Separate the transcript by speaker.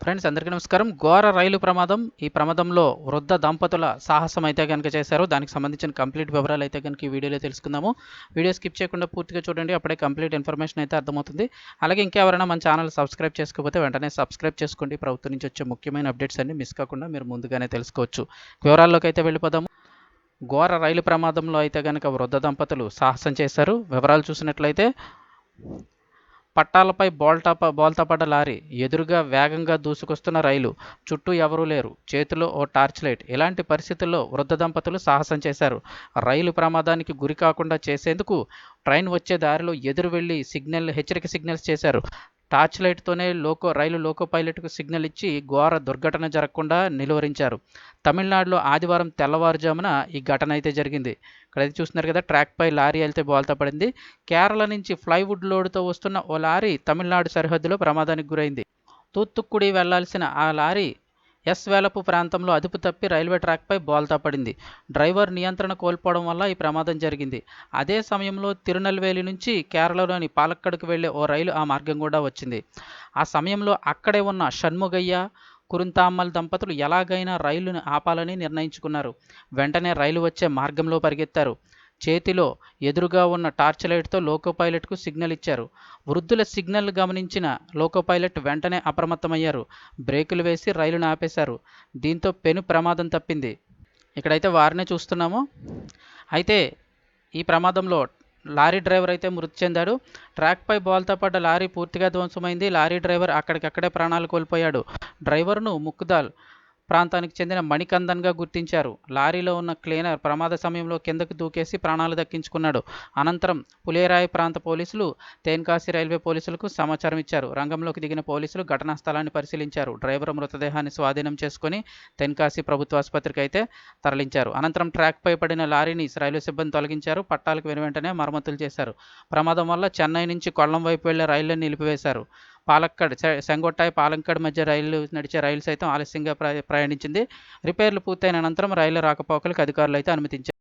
Speaker 1: Friends అందరికీ నమస్కారం. ఘోర రైలు ప్రమాదం. ఈ ప్రమాదంలో వృద్ధ దంపతుల సాహసం అయితే కనుక చేశారు. దానికి సంబంధించిన కంప్లీట్ వివరాలు అయితే కనుక ఈ వీడియోలో తెలుసుకుందాము. వీడియో స్కిప్ చేయకుండా పూర్తిగా చూడండి. అప్పుడే కంప్లీట్ ఇన్ఫర్మేషన్ అయితే అర్థమవుతుంది. అలాగే ఇంకెవరైనా మన ఛానల్ సబ్స్క్రైబ్ చేసుకోకపోతే వెంటనే సబ్స్క్రైబ్ చేసుకోండి. ప్రభుత్వం నుంచి వచ్చే ముఖ్యమైన అప్డేట్స్ అన్ని మిస్ కాకుండా మీరు ముందుగానే తెలుసుకోవచ్చు. వివరాల్లోకి అయితే వెళ్ళిపోదాము. ఘోర రైలు ప్రమాదంలో అయితే కనుక వృద్ధ దంపతులు సాహసం చేశారు. వివరాలు చూసినట్లయితే పట్టాలపై బోల్టాప బోల్తాపడ్డ లారీ ఎదురుగా వేగంగా దూసుకొస్తున్న రైలు. చుట్టూ ఎవరూ లేరు. చేతిలో ఓ టార్చ్ లైట్. ఇలాంటి పరిస్థితుల్లో వృద్ధ దంపతులు సాహసం చేశారు. రైలు ప్రమాదానికి గురి కాకుండా చేసేందుకు ట్రైన్ వచ్చే దారిలో ఎదురు వెళ్ళి సిగ్నల్ హెచ్చరిక సిగ్నల్స్ చేశారు. టార్చ్ లైట్తోనే లోకో రైలు లోకో పైలట్కు సిగ్నల్ ఇచ్చి ఘోర దుర్ఘటన జరగకుండా నిలువరించారు. తమిళనాడులో ఆదివారం తెల్లవారుజామున ఈ ఘటన అయితే జరిగింది. ఇక్కడ అయితే చూస్తున్నారు కదా ట్రాక్పై లారీ వెళ్తే బోల్తా పడింది. కేరళ నుంచి ఫ్లైవుడ్ లోడ్తో వస్తున్న ఓ లారీ తమిళనాడు సరిహద్దులో ప్రమాదానికి గురైంది. తూత్తుక్కుడి వెళ్ళాల్సిన ఆ లారీ ఎస్ వేలపు ప్రాంతంలో అదుపు తప్పి రైల్వే ట్రాక్పై బోల్తా పడింది. డ్రైవర్ నియంత్రణ కోల్పోవడం వల్ల ఈ ప్రమాదం జరిగింది. అదే సమయంలో తిరునల్వేలి నుంచి కేరళలోని పాలక్కడ్కు వెళ్ళే ఓ రైలు ఆ మార్గం కూడా వచ్చింది. ఆ సమయంలో అక్కడే ఉన్న షణ్ముగయ్య కురుంతామ్మల్ దంపతులు ఎలాగైనా రైలును ఆపాలని నిర్ణయించుకున్నారు. వెంటనే రైలు వచ్చే మార్గంలో పరిగెత్తారు. చేతిలో ఎదురుగా ఉన్న టార్చ్ లైట్తో లోకో పైలట్కు సిగ్నల్ ఇచ్చారు. వృద్ధుల సిగ్నల్ గమనించిన లోకో పైలట్ వెంటనే అప్రమత్తమయ్యారు. బ్రేకులు వేసి రైలును ఆపేశారు. దీంతో పెను ప్రమాదం తప్పింది. ఇక్కడైతే వారినే చూస్తున్నాము. అయితే ఈ ప్రమాదంలో లారీ డ్రైవర్ అయితే మృతి చెందాడు. ట్రాక్పై బాల్తో పడ్డ లారీ పూర్తిగా ధ్వంసమైంది. లారీ డ్రైవర్ అక్కడికక్కడే ప్రాణాలు కోల్పోయాడు. డ్రైవర్ను ముక్కుదాల్ ప్రాంతానికి చెందిన మణికందన్గా గుర్తించారు. లారీలో ఉన్న క్లీనర్ ప్రమాద సమయంలో కిందకు దూకేసి ప్రాణాలు దక్కించుకున్నాడు. అనంతరం పులేరాయి ప్రాంత పోలీసులు తేన్కాశి రైల్వే పోలీసులకు సమాచారం ఇచ్చారు. రంగంలోకి దిగిన పోలీసులు ఘటనా స్థలాన్ని పరిశీలించారు. డ్రైవర్ మృతదేహాన్ని స్వాధీనం చేసుకుని తెన్కాశి ప్రభుత్వ ఆసుపత్రికి అయితే తరలించారు. అనంతరం ట్రాక్పై పడిన లారీని రైల్వే సిబ్బంది తొలగించారు. పట్టాలకు వెను వెంటనే మరమ్మతులు చేశారు. ప్రమాదం వల్ల చెన్నై నుంచి కొల్లం వైపు వెళ్ళే రైళ్ళను నిలిపివేశారు. పాలక్కడ్ సెంగొట్టాయి పాలంకడ్ మధ్య రైలు నడిచే రైలు సైతం ఆలస్యంగా ప్రయాణించింది. రిపేర్లు పూర్తయిన అనంతరం రైలు రాకపోకలకు అధికారులు అయితే అనుమతించారు.